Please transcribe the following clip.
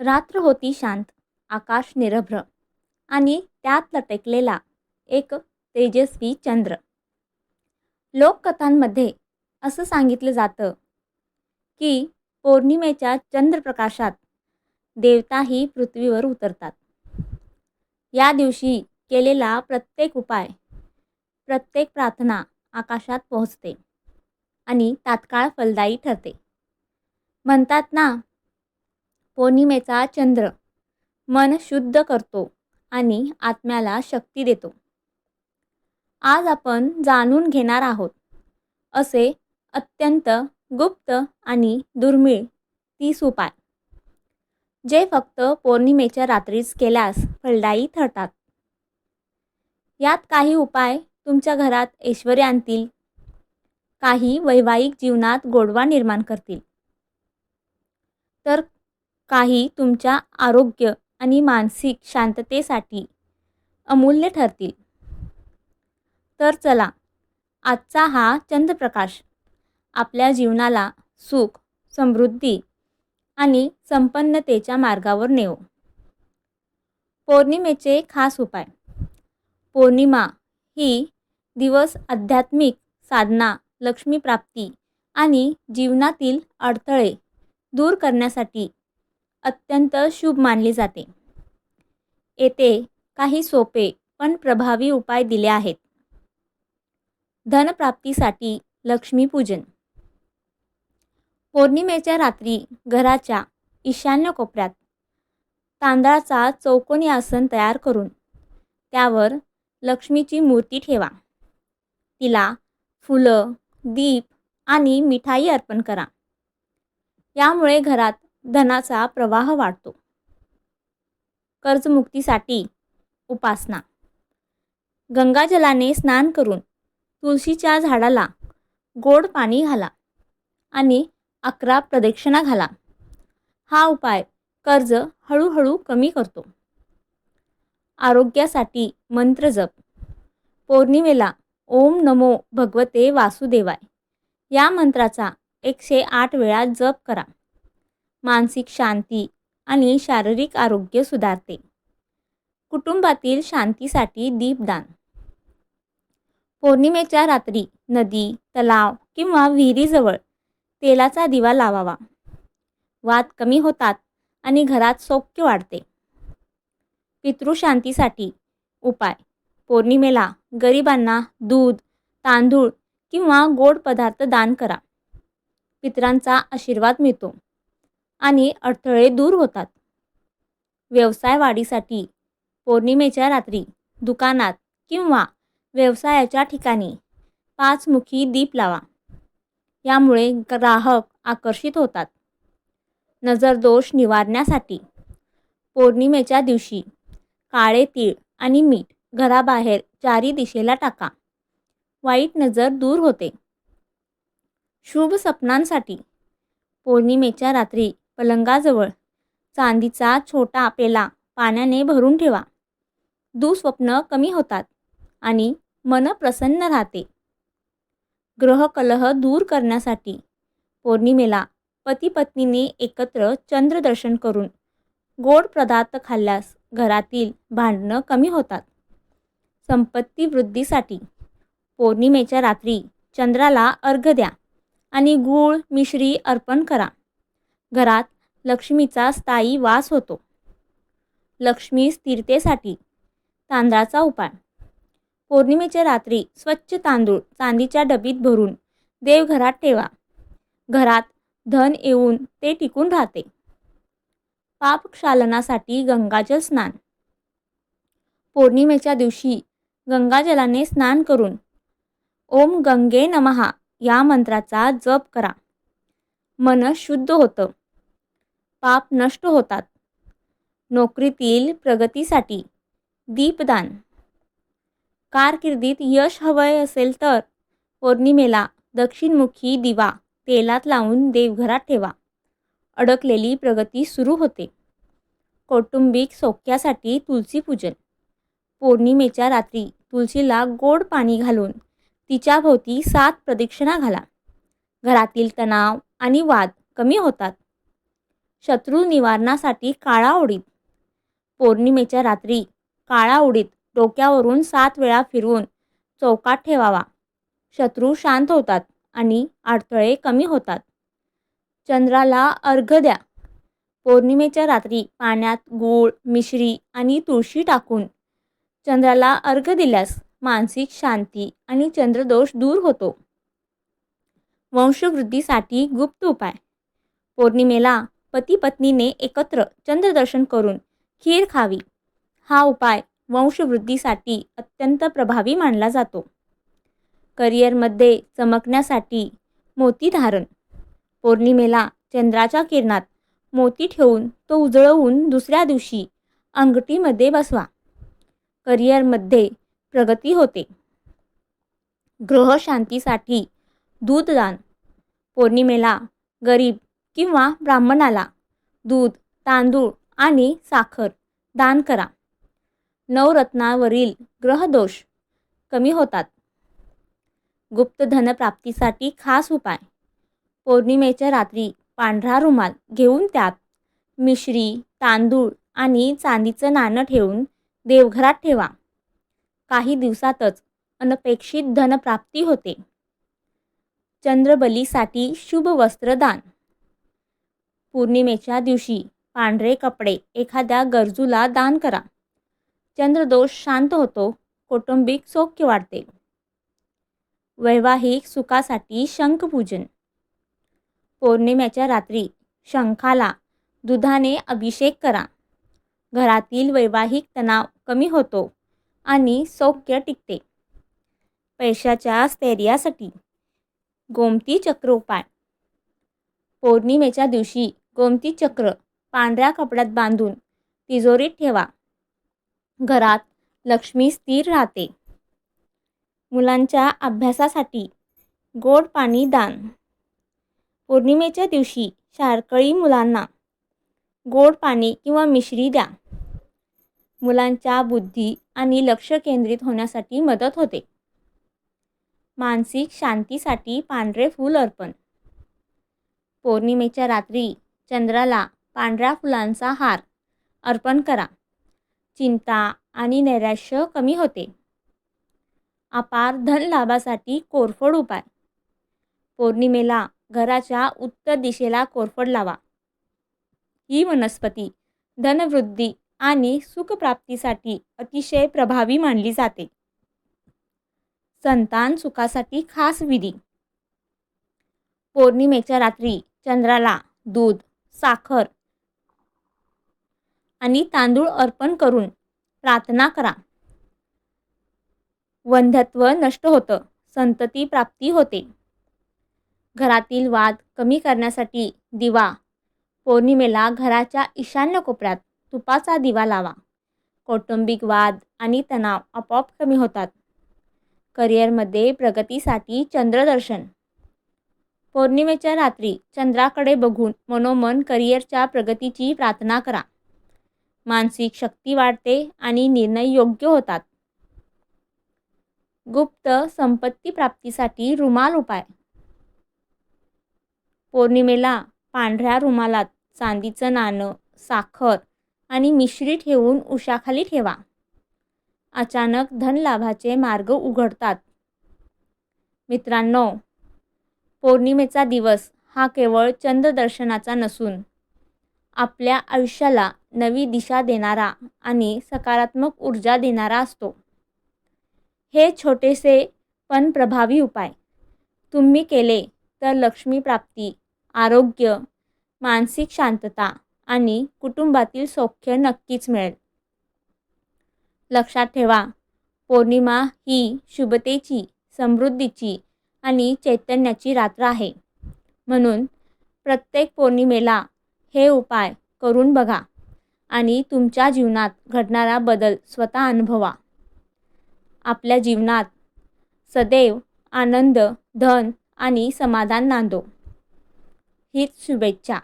रात्र होती शांत आकाश निरभ्र आणि त्यात लटकलेला एक तेजस्वी चंद्र. लोककथांमध्ये असं सांगितलं जातं की पौर्णिमेच्या चंद्रप्रकाशात देवताही पृथ्वीवर उतरतात. या दिवशी केलेला प्रत्येक उपाय प्रत्येक प्रार्थना आकाशात पोहोचते आणि तात्काळ फलदायी ठरते. म्हणतात ना पौर्णिमेचा चंद्र. मन शुद्ध करतो आणि आत्म्याला शक्ती देतो. आज आपण जाणून घेणार आहोत असे अत्यंत गुप्त आणि दुर्मिळ तीस उपाय. जे फक्त पौर्णिमेच्या रात्रीच केल्यास फलदायी ठरतात. यात काही उपाय तुमच्या घरात ऐश्वर आणतील. काही वैवाहिक जीवनात गोडवा निर्माण करतील. तर काही तुमच्या आरोग्य आणि मानसिक शांततेसाठी अमूल्य ठरतील. तर चला आजचा हा चंद्रप्रकाश आपल्या जीवनाला सुख समृद्धी आणि संपन्नतेच्या मार्गावर नेऊ पौर्णिमेचे खास उपाय. पौर्णिमा ही दिवस आध्यात्मिक साधना लक्ष्मीप्राप्ती आणि जीवनातील अडथळे दूर करण्यासाठी अत्यंत शुभ मानली जाते. येथे काही सोपे पण प्रभावी उपाय दिले आहेत. धनप्राप्तीसाठी लक्ष्मीपूजन पौर्णिमेच्या रात्री घराच्या ईशान्य कोपऱ्यात तांदळाचा चौकोनी आसन तयार करून त्यावर लक्ष्मीची मूर्ती ठेवा. तिला फुलं दीप आणि मिठाई अर्पण करा. यामुळे घरात धनाचा प्रवाह वाढतो. कर्जमुक्तीसाठी उपासना. गंगाजलाने स्नान करून तुळशीच्या झाडाला गोड पाणी घाला आणि अकरा प्रदक्षिणा घाला. हा उपाय कर्ज हळूहळू कमी करतो. आरोग्यासाठी मंत्र जप. पौर्णिमेला ओम नमो भगवते वासुदेवाय. या मंत्राचा एकशे आठ वेळा जप करा. मानसिक शांती आणि शारीरिक आरोग्य सुधारते. कुटुंबातील शांतीसाठी दीपदान पौर्णिमेच्या रात्री नदी तलाव किंवा विहिरीजवळ तेलाचा दिवा लावावा. वाद कमी होतात आणि घरात सौख्य वाढते. पितृशांतीसाठी उपाय. पौर्णिमेला गरिबांना दूध तांदूळ किंवा गोड पदार्थ दान करा. पितरांचा आशीर्वाद मिळतो. आणि अडथळे दूर होतात. व्यवसाय वाढीसाठी पौर्णिमेच्या रात्री दुकानात किंवा व्यवसायाच्या ठिकाणी पाचमुखी दीप लावा. यामुळे ग्राहक आकर्षित होतात. नजरदोष निवारण्यासाठी पौर्णिमेच्या दिवशी काळे तीळ आणि मीठ घराबाहेर चारी दिशेला टाका. वाईट नजर दूर होते. शुभ सपनांसाठी पौर्णिमेच्या रात्री पलंगाजवळ. चांदीचा छोटा पेला पाण्याने भरून ठेवा. दुःस्वप्न कमी होतात आणि मन प्रसन्न राहते. ग्रहकलह दूर करण्यासाठी पौर्णिमेला पती पत्नीने एकत्र चंद्रदर्शन करून गोड पदार्थ खाल्ल्यास घरातील भांडणं कमी होतात. संपत्ती वृद्धीसाठी पौर्णिमेच्या रात्री चंद्राला अर्घ द्या आणि गूळ मिश्री अर्पण करा. घरात लक्ष्मीचा स्थायी वास होतो. लक्ष्मी स्थिरतेसाठी तांदळाचा उपाय. पौर्णिमेच्या रात्री स्वच्छ तांदूळ चांदीच्या डबीत भरून देवघरात ठेवा. घरात धन येऊन ते टिकून राहते. पापक्षालनासाठी गंगाजल स्नान. पौर्णिमेच्या दिवशी गंगाजलाने स्नान करून ओम गंगे नमहा या मंत्राचा जप करा. मन शुद्ध होतं. पाप नष्ट होतात. नोकरीतील प्रगतीसाठी दीपदान. कारकिर्दीत यश हवं असेल तर पौर्णिमेला दक्षिणमुखी दिवा तेलात लावून देवघरात ठेवा. अडकलेली प्रगती सुरू होते. कौटुंबिक सौख्यासाठी तुळशीपूजन पौर्णिमेच्या रात्री तुलसीला गोड पाणी घालून तिच्याभोवती सात प्रदक्षिणा घाला. घरातील तणाव आणि वाद कमी होतात. शत्रू निवारणासाठी काळा उडीत पौर्णिमेच्या रात्री काळा उडीत डोक्यावरून सात वेळा फिरवून चौकात ठेवावा. शत्रू शांत होतात आणि अडथळे कमी होतात. चंद्राला अर्घ द्या. पौर्णिमेच्या रात्री पाण्यात गूळ मिश्री आणि तुळशी टाकून चंद्राला अर्घ दिल्यास मानसिक शांती आणि चंद्रदोष दूर होतो. वंशवृद्धीसाठी गुप्त उपाय. पौर्णिमेला पती पत्नीने एकत्र चंद्रदर्शन करून खीर खावी. हा उपाय वंशवृद्धीसाठी अत्यंत प्रभावी मानला जातो. करिअरमध्ये चमकण्यासाठी मोती धारण. पौर्णिमेला चंद्राच्या किरणात मोती ठेवून तो उजळवून दुसऱ्या दिवशी अंगठीमध्ये बसवा. करिअरमध्ये प्रगती होते. ग्रहशांतीसाठी दूधदान. पौर्णिमेला गरीब किंवा ब्राह्मणाला दूध तांदूळ आणि साखर दान करा. नवरत्नावरील ग्रहदोष कमी होतात. गुप्त धनप्राप्तीसाठी खास उपाय. पौर्णिमेच्या रात्री पांढरा रुमाल घेऊन त्यात मिश्री तांदूळ आणि चांदीचं नाणं ठेवून देवघरात ठेवा. काही दिवसातच अनपेक्षित धनप्राप्ती होते. चंद्रबलीसाठी शुभ वस्त्रदान. पौर्णिमेच्या दिवशी पांढरे कपडे एखाद्या गरजूला दान करा. चंद्रदोष शांत होतो कौटुंबिक सौख्य वाढते. वैवाहिक सुखासाठी शंखपूजन पौर्णिमेच्या रात्री शंखाला दुधाने अभिषेक करा. घरातील वैवाहिक तणाव कमी होतो आणि सौख्य टिकते. पैशाच्या स्थैर्यासाठी गोमती चक्र उपाय. पौर्णिमेच्या दिवशी गोमती चक्र पांढऱ्या कपड्यात बांधून तिजोरीत ठेवा. घरात लक्ष्मी स्थिर राहते. मुलांच्या अभ्यासासाठी गोड पाणी दान. पौर्णिमेच्या दिवशी शारकळी मुलांना गोड पाणी किंवा मिश्री द्या. मुलांच्या बुद्धी आणि लक्ष केंद्रित होण्यासाठी मदत होते. मानसिक शांतीसाठी पांढरे फूल अर्पण. पौर्णिमेच्या रात्री चंद्राला पांढऱ्या फुलांचा हार अर्पण करा. चिंता आणि नैराश्य कमी होते. अपार धन लाभासाठी कोरफड उपाय. पौर्णिमेला घराच्या उत्तर दिशेला कोरफड लावा. ही वनस्पती धनवृद्धी आणि सुखप्राप्तीसाठी अतिशय प्रभावी मानली जाते. संतान सुखासाठी खास विधी. पौर्णिमेच्या रात्री चंद्राला दूध साखर आणि तांदूळ अर्पण करून प्रार्थना करा. वंधत्व नष्ट होतं संतती प्राप्ती होते. घरातील वाद कमी करण्यासाठी दिवा पौर्णिमेला घराच्या ईशान्य कोपऱ्यात तुपाचा दिवा लावा. कौटुंबिक वाद आणि तणाव आपोआप कमी होतात. करिअरमध्ये प्रगतीसाठी चंद्रदर्शन. पौर्णिमेच्या रात्री चंद्राकडे बघून मनोमन करिअरच्या प्रगतीची प्रार्थना करा. मानसिक शक्ती वाढते आणि निर्णय योग्य होतात. गुप्त संपत्ती प्राप्तीसाठी रुमाल उपाय. पौर्णिमेला पांढऱ्या रुमालात चांदीचं नाणं साखर आणि मिश्री ठेवून उशाखाली ठेवा. अचानक धनलाभाचे मार्ग उघडतात. मित्रांनो पौर्णिमेचा दिवस हा केवळ चंद्रदर्शनाचा नसून आपल्या आयुष्याला नवी दिशा देणारा आणि सकारात्मक ऊर्जा देणारा असतो. हे छोटेसे पण प्रभावी उपाय. तुम्ही केले तर लक्ष्मी प्राप्ती आरोग्य मानसिक शांतता आणि कुटुंबातील सौख्य नक्कीच मिळेल. लक्षात ठेवा. पौर्णिमा ही शुभतेची समृद्धीची आणि चैतन्याची रात्र आहे. म्हणून प्रत्येक पौर्णिमेला हे उपाय करून बघा आणि तुमच्या जीवनात घडणारा बदल स्वतः अनुभवा. आपल्या जीवनात सदैव आनंद धन आणि समाधान नांदो. हीच शुभेच्छा.